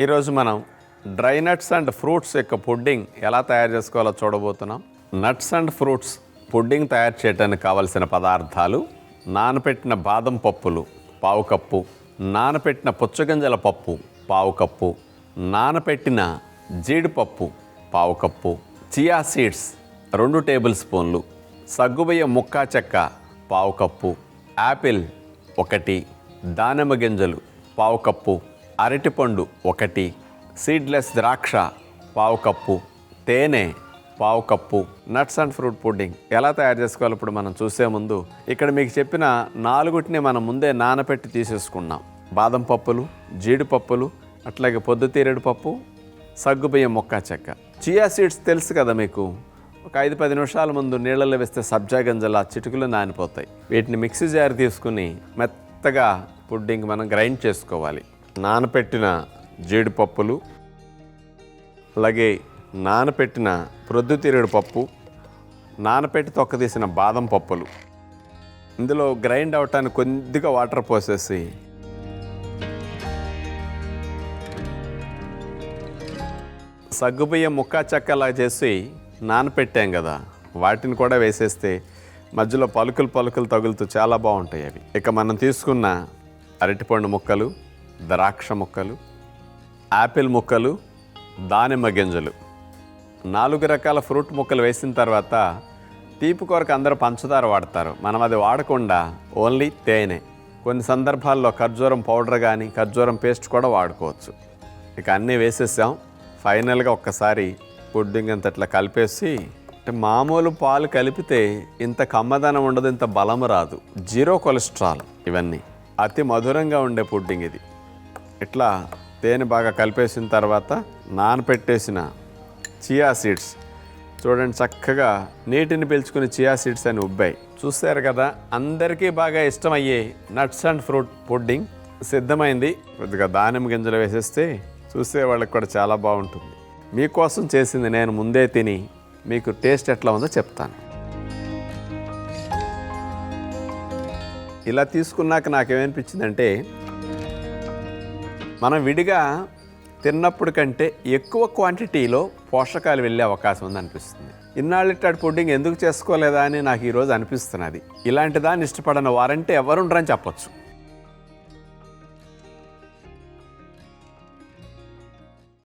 ఈరోజు మనం dry nuts and fruits యొక్క పుడ్డింగ్ ఎలా తయారు చేసుకోవాలో చూడబోతున్నాం. నట్స్ అండ్ ఫ్రూట్స్ పుడ్డింగ్ తయారు చేయడానికి కావలసిన పదార్థాలు నానపెట్టిన బాదం పప్పులు పావు కప్పు నానపెట్టిన పుచ్చగింజల పప్పు పావు కప్పు నానపెట్టిన జీడిపప్పు పావు కప్పు చియా సీడ్స్ రెండు టేబుల్ స్పూన్లు సగ్గుబయ్య ముక్కా చెక్క పావు కప్పు యాపిల్ ఒకటి దానిమ్మ గింజలు పావు కప్పు అరటిపండు ఒకటి సీడ్లెస్ ద్రాక్ష పావు కప్పు తేనె పావు cup nuts and fruit pudding ఎలా తయారు చేసుకోవాలి ఇప్పుడు మనం చూసే ముందు ఇక్కడ మీకు చెప్పిన నాలుగుటిని మనం ముందే నానపెట్టి తీసేసుకున్నాం. బాదం పప్పులు జీడిపప్పులు అట్లాగే పొద్దుతీరేడు పప్పు సగ్గుబియ్యం మొక్క చెక్క. చియా సీడ్స్ తెలుసు కదా మీకు? ఒక ఐదు పది నిమిషాల ముందు నీళ్ళలో వేస్తే సబ్జా గింజల చిటుకులు నానిపోతాయి. వీటిని మిక్సీ జార్ తీసుకుని మెత్తగా పుడ్డింగ్ మనం గ్రైండ్ చేసుకోవాలి. నానపెట్టిన జీడిపప్పులు అలాగే నానపెట్టిన ప్రొద్దుతీరుడు పప్పు నానపెట్టి తొక్కదీసిన బాదం పప్పులు. ఇందులో గ్రైండ్ అవటానికి కొద్దిగా వాటర్ పోసేసి సగ్గుబియ్యం ముక్కా చెక్కలా చేసి నానపెట్టాం కదా. వాటిని కూడా వేసేస్తే మధ్యలో పలుకులు పలుకులు తగులుతూ చాలా బాగుంటాయి అవి. ఇక మనం తీసుకున్న అరటిపండు ముక్కలు ద్రాక్ష ముక్కలు యాపిల్ ముక్కలు దానిమ్మ గింజలు. నాలుగు రకాల ఫ్రూట్ ముక్కలు వేసిన తర్వాత తీపి కొరకు అందరూ పంచదార వాడతారు. మనం అది వాడకుండా ఓన్లీ తేనె. కొన్ని సందర్భాల్లో ఖర్జూరం పౌడర్ కానీ ఖర్జూరం పేస్ట్ కూడా వాడుకోవచ్చు. ఇక అన్నీ వేసేసాం. ఫైనల్గా ఒక్కసారి పుడ్డింగ్ అంత ఇట్లా కలిపేసి అంటే మామూలు పాలు కలిపితే ఇంత కమ్మదనం ఉండదు ఇంత బలం రాదు. జీరో కొలెస్ట్రాల్ ఇవన్నీ. అతి మధురంగా ఉండే పుడ్డింగ్ ఇది. ఇట్లా తేనె బాగా కలిపేసిన తర్వాత నానపెట్టేసిన చియా సీడ్స్ చూడండి చక్కగా నీటిని పీల్చుకుని చియా సీడ్స్ అని ఉబ్బాయి. చూశారు కదా అందరికీ బాగా ఇష్టమయ్యే నట్స్ అండ్ ఫ్రూట్ పుడ్డింగ్ సిద్ధమైంది. కొద్దిగా దానిమ్మ గింజలు వేసేస్తే చూసే వాళ్ళకి కూడా చాలా బాగుంటుంది. మీకోసం చేసింది నేను ముందే తిని మీకు టేస్ట్ ఎట్లా ఉందో చెప్తాను. ఇలా తీసుకున్నాక నాకేమనిపించిందంటే మనం విడిగా తిన్నప్పుడు కంటే ఎక్కువ క్వాంటిటీలో పోషకాలు వెళ్ళే అవకాశం ఉంది అనిపిస్తుంది ఇన్నాళ్ళిట్టాడు పుడ్డింగ్ ఎందుకు చేసుకోలేదా అని నాకు ఈరోజు అనిపిస్తున్నది. ఇలాంటి దాన్ని ఇష్టపడిన వారంటే ఎవరుండరని చెప్పొచ్చు.